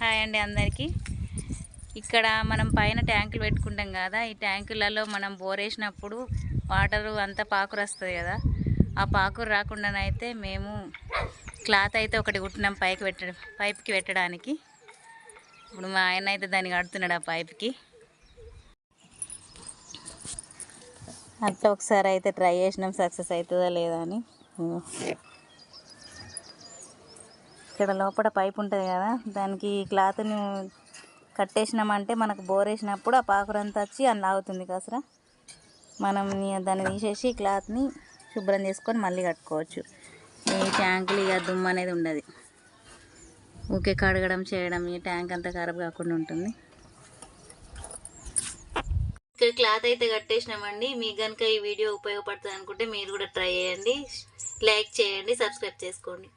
Hi అండి అందరికీ. ఇక్కడ మనం పైన ట్యాంకులు పెట్టుకుంటాం కదా ఈ ట్యాంకులలో మనం బోరేసినప్పుడు వాటర్ అంతా పాకురు వస్తుంది కదా. ఆ పాకురు రాకుండానైతే మేము క్లాత్ అయితే ఒకటి కుట్టినాం పైకి పెట్ట పైప్కి పెట్టడానికి. ఇప్పుడు మా ఆయన అయితే దాన్ని కడుతున్నాడు ఆ పైప్కి. అట్లా ఒకసారి అయితే ట్రై చేసినాం సక్సెస్ అవుతుందా లేదా అని. ఇక్కడ లోపల పైప్ ఉంటుంది కదా దానికి క్లాత్ని కట్టేసినామంటే మనకు బోరేసినప్పుడు ఆ పాకురంతా వచ్చి అందులో అవుతుంది కాసరా మనం దాన్ని తీసేసి క్లాత్ని శుభ్రం చేసుకొని మళ్ళీ కట్టుకోవచ్చు. ఈ ట్యాంకులు ఇక దుమ్ము అనేది ఉండదు. ఊకే కడగడం చేయడం ఈ ట్యాంక్ అంతా ఖరాబ్ కాకుండా ఉంటుంది. ఇక్కడ క్లాత్ అయితే కట్టేసినామండి. మీకు కనుక ఈ వీడియో ఉపయోగపడుతుంది అనుకుంటే మీరు కూడా ట్రై చేయండి. లైక్ చేయండి సబ్స్క్రైబ్ చేసుకోండి.